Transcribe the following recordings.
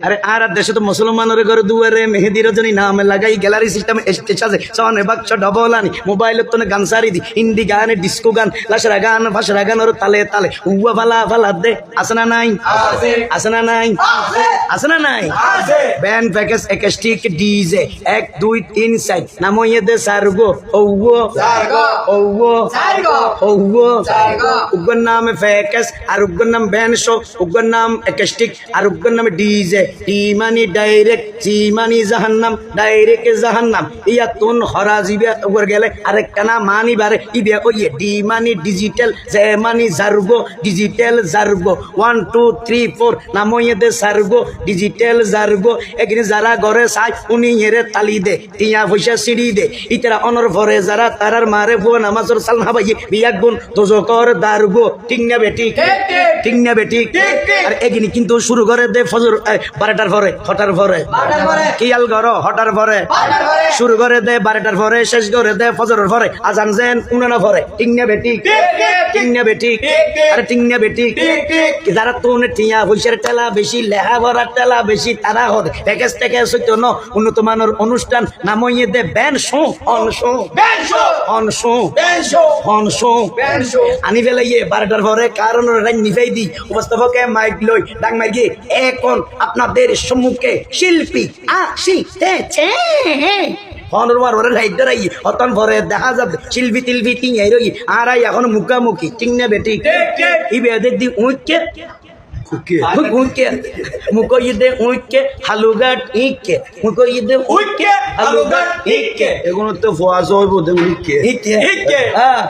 আরে আর দেশে তো মুসলমানের ঘরে দুয়ারে মেহেদি রজনী নাম লাগাই গ্যালারি সিস্টেম স্টেজ সনে বাক্স ডবল আনি মোবাইলত তো গান সারি দি হিন্দি গান ডিস্কো গান লাসরা গান ফাসরা গান ওর তালে তালে। উয়া ফালা ফালা দে আছে না নাই? আছে। না নাই? আছে। না নাই? ব্যান্ড প্যাকেজ একাস্টিক ডিজে এক দুই তিন চার। নাম ইয়ে দে সারগো। ঔগো ঔগো ঔগো উগ্র নাম প্যাকেজ আর উগ্র নাম ব্যান্ড শো উগ্র নাম একাস্টিক আর উগ্র নাম ডিজে টি মানি ডাইরেক্ট জি মানি জাহান্নাম ডাইরেক্ট জাহান্নাম। ইয়া তুন হরা জিবিয়া উগর গেলে আরেকটা না মানি বারে। ইবিয়া কইয়ে ডি মানি ডিজিটাল জে মানি জার্গো ডিজিটাল জার্গো। ওয়ান টু থ্রি ফোর নাম ইয়ে দে সার্গো ডিজিটাল জার্গো। এখানে যারা ঘরে চাই উনি হেরে তালি দে টিয়া পয়সা সিঁড়ি দে। ইতারা অনর ভরে যারা তারার মারে ফুয়া নামাজর সাল হাবাই বিয়া গুণ দোজকর দারগো। ঠিক না বেটি ঠিক? না বেটি আর এগিনি কিন্তু শুরু করে দে ফজর বারোটার পরে হটার পরে কিয়াল ঘর হটার পরে শুরু করে দে বারোটার পরে শেষ করে দে ফজরের পরে। আজান যেন উনানা পরে। ঠিক না বেটি ঠিক? না বেটি আরে ঠিক না বেটি যারা তো টিয়া পয়সার টেলা বেশি লেহা ভরার টেলা বেশি তারা হতে প্যাকেজ ট্যাকেজ হইতো ন উন্নত মানের অনুষ্ঠান নাম ইয়ে দে ban show on show on show on show আনি ফেলে ইয়ে বারোটার পরে কারণ নিফাই দি উপস্থাপকে মাইক লই ডাক মাই গিয়ে এখন আপনাদের সম্মুখে শিল্পী আসিতেছে? লাইট দেখা যাবে তিন এই রই আর আই এখন মুখামুখি ঠিক না বেটি দি হালুগাট ইকে হালুগাট ইকে ইকে হ্যাঁ।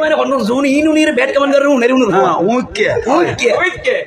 মানে অন্য জোন ইনুনির ব্যাট কেমন করে উনের উনের উইকে। উইকে।